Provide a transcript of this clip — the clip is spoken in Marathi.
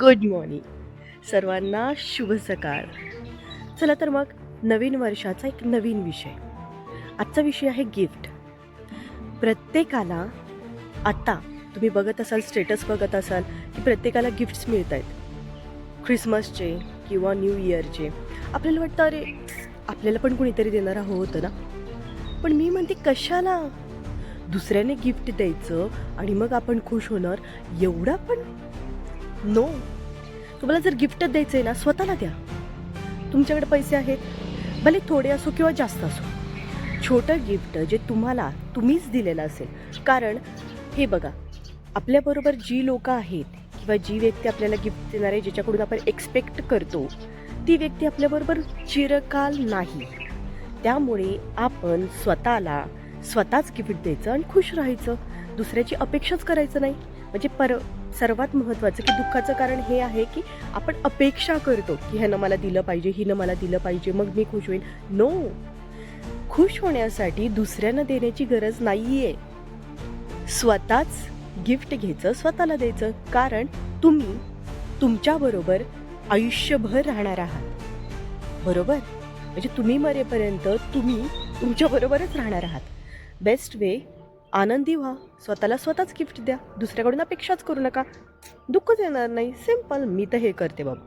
Good morning. सर्वांना शुभ सकाळ. चला तर मग नवीन वर्षाचा एक नवीन विषय. आजचा विषय आहे गिफ्ट. प्रत्येकाला आता तुम्ही बघत असाल स्टेटस बघत असाल की प्रत्येकाला गिफ्ट्स मिळत आहेत ख्रिसमसचे किंवा न्यू इयरचे. आपल्याला वाटतं अरे आपल्याला पण कुणीतरी देणारा हो होतं ना? पण मी म्हणते कशाला? दुसऱ्याने गिफ्ट द्यायचं आणि मग आपण खुश होणार एवढा पण नो तुम्हाला जर गिफ्ट द्यायचं आहे ना स्वतःला द्या. तुमच्याकडे पैसे आहेत. भले थोडे असो किंवा जास्त असो. छोटं गिफ्ट जे तुम्हाला तुम्हीच दिलेलं असेल. कारण हे बघा आपल्याबरोबर जी लोकं आहेत किंवा जी व्यक्ती आपल्याला गिफ्ट देणार आहे ज्याच्याकडून आपण एक्सपेक्ट करतो ती व्यक्ती आपल्याबरोबर चिरकाल नाही. त्यामुळे आपण स्वतःला स्वतःच गिफ्ट द्यायचं आणि खुश राहायचं. दुसऱ्याची अपेक्षाच करायचं नाही. म्हणजे पर सर्वात महत्त्वाचं की दुःखाचं कारण हे आहे की आपण अपेक्षा करतो की ह्यानं मला दिलं पाहिजे हिनं मला दिलं पाहिजे मग मी खुश होईल नो खुश होण्यासाठी दुसऱ्यांना देण्याची गरज नाही आहे स्वतःच गिफ्ट घ्यायचं स्वतःला द्यायचं. कारण तुम्ही तुमच्याबरोबर आयुष्यभर राहणार आहात. बरोबर? म्हणजे तुम्ही मरेपर्यंत तुम्ही तुमच्याबरोबरच राहणार आहात. बेस्ट वे आनंदी व्हा. स्वतःला स्वतःच गिफ्ट द्या. दुसऱ्याकडून अपेक्षाच करू नका. दुःखच येणार नाही. सिंपल मी तर हे करते बाबा.